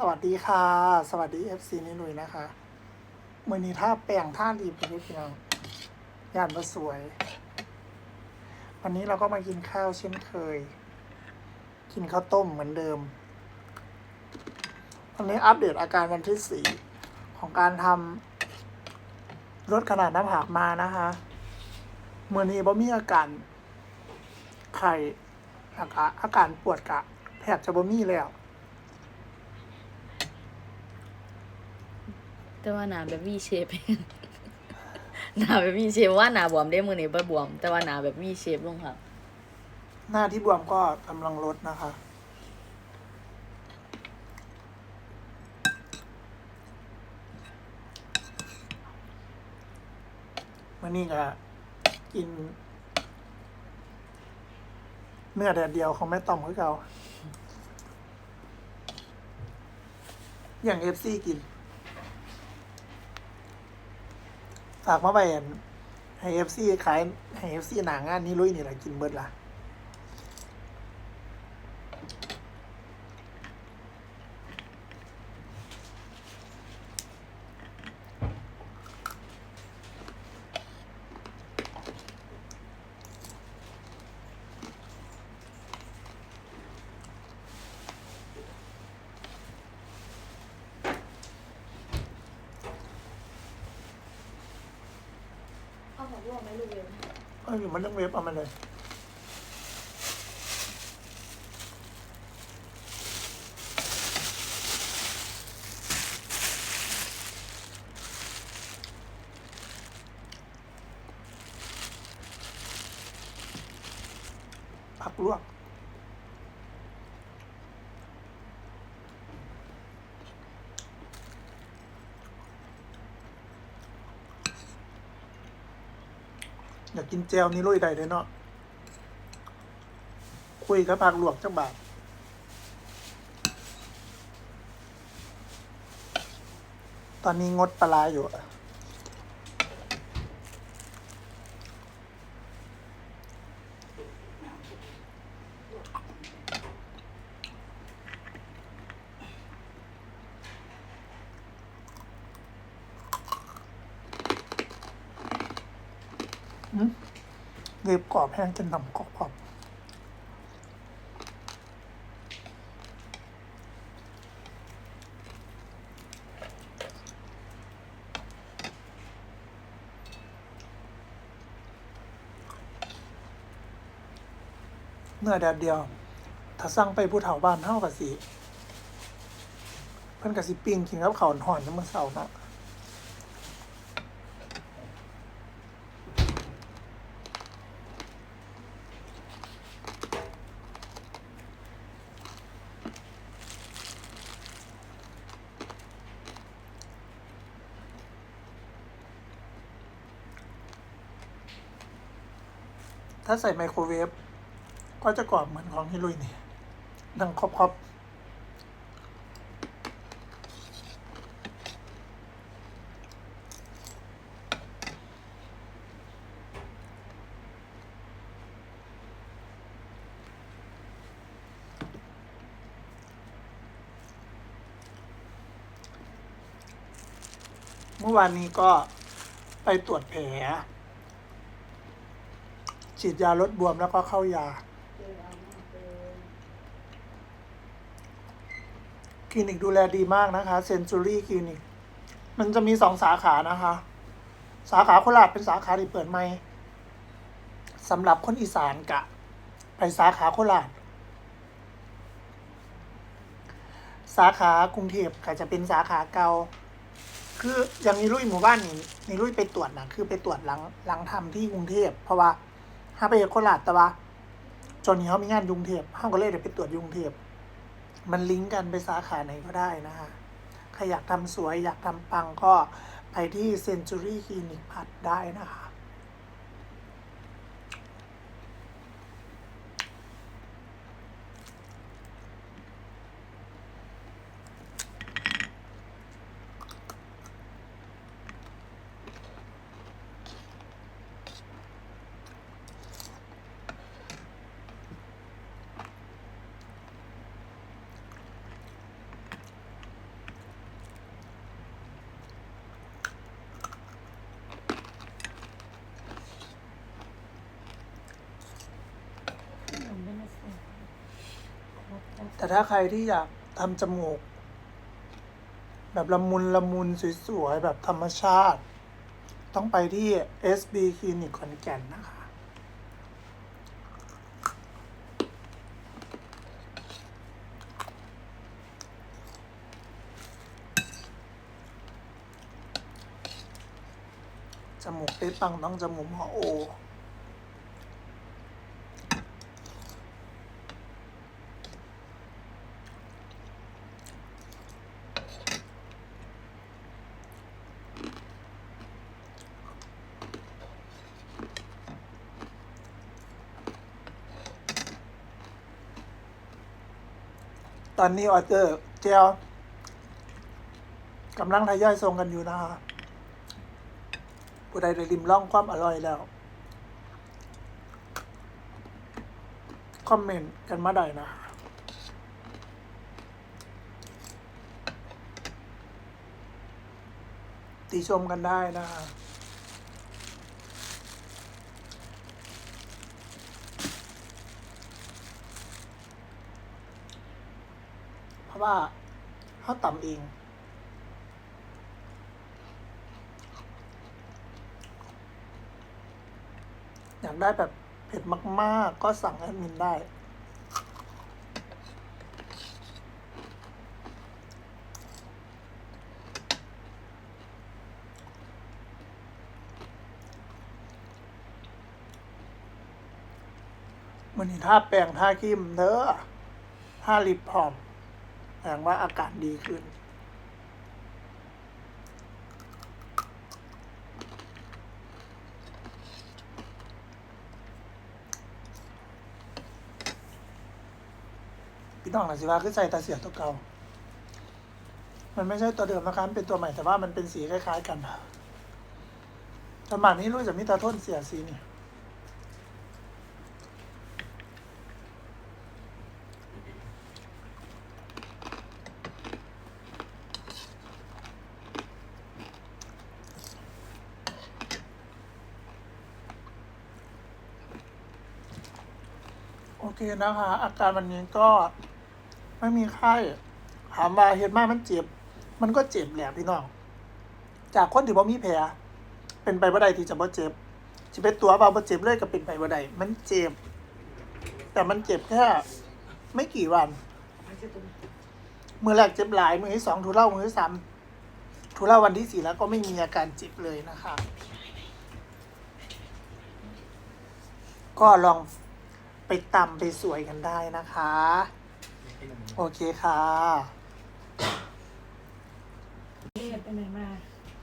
สวัสดีค่ะ สวัสดีเอฟซีนี่หนุ่ยนะคะมือนี้ท่าแปลงท่ารีบไปนิดเดียวย่านมาสวย วันนี้เราก็มากินข้าวเช่นเคย กินข้าวต้มเหมือนเดิม วันนี้อัปเดตอาการวันที่สี่ของการทำลดขนาดหน้าผากมานะคะมือนี้บ่มีอาการไข้อาการอาการปวดกะแทบจะบ่มีแล้ว แต่ว่าหนาแบบวีเชฟหนาแบบวีเชฟว่าหนาบวมได้มือนี้บ่บวม แต่ว่าหนาแบบวีเชฟลงค่ะหน้าที่บวมก็กำลังลดนะคะวันนี้ก็กิน เนื้อแดดเดียวของแม่ต่อมคือเก่าอย่างเอฟซีกิน ฝากมาไปให้เอฟซีขายให้เอฟซีหนางานนี้ลุยนี่แหละกินเบิดล่ะ เอาของลวกไหมลูกเร็วเอออยู่มันต้องเวฟเอามาเลยผักลวก อยากกินแจวนี่ลุยได้เลยเนาะคุยกับผักหลวกจังบาทตอนนี้งดปลาร้าอยู่อะ อืมเว็บกรอบแห้งจนหนำกรอบกรอบเนื้อแดดเดียว ถ้าสั่งไปผู้เฒ่าบ้านเท่ากับสิเพิ่นกับสิปิ้งกินกับข้าวห่อนน้ำมันเสาร์เนาะ ถ้าใส่ไมโครเวฟก็จะกรอบเหมือนของที่ลุยนี่ดังครอบๆเมื่อวานนี้ก็ไปตรวจแผล ฉีดยาลดบวมแล้วก็เข้ายา คลินิกดูแลดีมากนะคะเซนจูรี่คลินิก มันจะมีสองสาขานะคะ สาขาโคราชเป็นสาขาที่เปิดใหม่สำหรับคนอีสานกะ ไปสาขาโคราชสาขากรุงเทพก็จะเป็นสาขาเก่าคืออย่างนี้ลุยหมู่บ้านนี่นี่ลุยไปตรวจนะคือไปตรวจหลังหลังทำที่กรุงเทพเพราะว่า ถ้าไปโคราชแต่ว่าจนนี้เขามีงานยุงเทพห้าก็เลยเดี๋ยวไปตรวจยุงเทพมันลิงก์กันไปสาขาไหนก็ได้นะคะใครอยากทำสวยอยากทำปังก็ไปที่เซนจูรี่คลินิกพัดได้นะคะ แต่ถ้าใครที่อยากทำจมูก แบบละมุนละมุนสวยๆแบบธรรมชาติ ต้องไปที่ SB คลินิกขอนแก่นนะคะ จมูกได้ปังต้องจมูกหมอโอ ตอนนี้ออเดอร์เจลกำลังทยอยส่งกันอยู่นะคะผู้ใดได้ริมล่องความอร่อยแล้ว คอมเมนต์กันมาได้นะติชมกันได้นะคะ เพราะ ว่าเขาต่ำเองอยากได้แบบเผ็ดมาก ๆ ก็สั่งแอดมินได้ มันนี่ท่าแปลงท่าคิมเด้อท่าลิปพร้อม แปลงว่าอากาศดีขึ้น พี่น้องหลังสิว่าคือใส่ตาเสียตัวเก่า มันไม่ใช่ตัวเดิมนะคะมันเป็นตัวใหม่แต่ว่ามันเป็นสีคล้าย ๆ กันสมัครนี้รู้จะมีตาทนเสียสีนี่ โอเคนะคะ อาการวันนี้ก็ไม่มีไข้ถามว่าเห็นมากมันเจ็บ มันก็เจ็บแหละพี่น้อง จากคนที่บ่มีแผลเป็นไปบ่ได้ที่จะบ่เจ็บจะเป็นตัวเบาบ่เจ็บเลยก็เป็นไปบ่ได้มันเจ็บ แต่มันเจ็บแค่ไม่กี่วันมือแรกเจ็บหลายมือที่สองทุเล่ามือที่สามทุเล่าวันที่สี่แล้วก็ไม่มีอาการเจ็บเลยนะคะ ก็ลอง ไปตำไปสวยกันได้นะคะ โอเคค่ะ เปไหนมา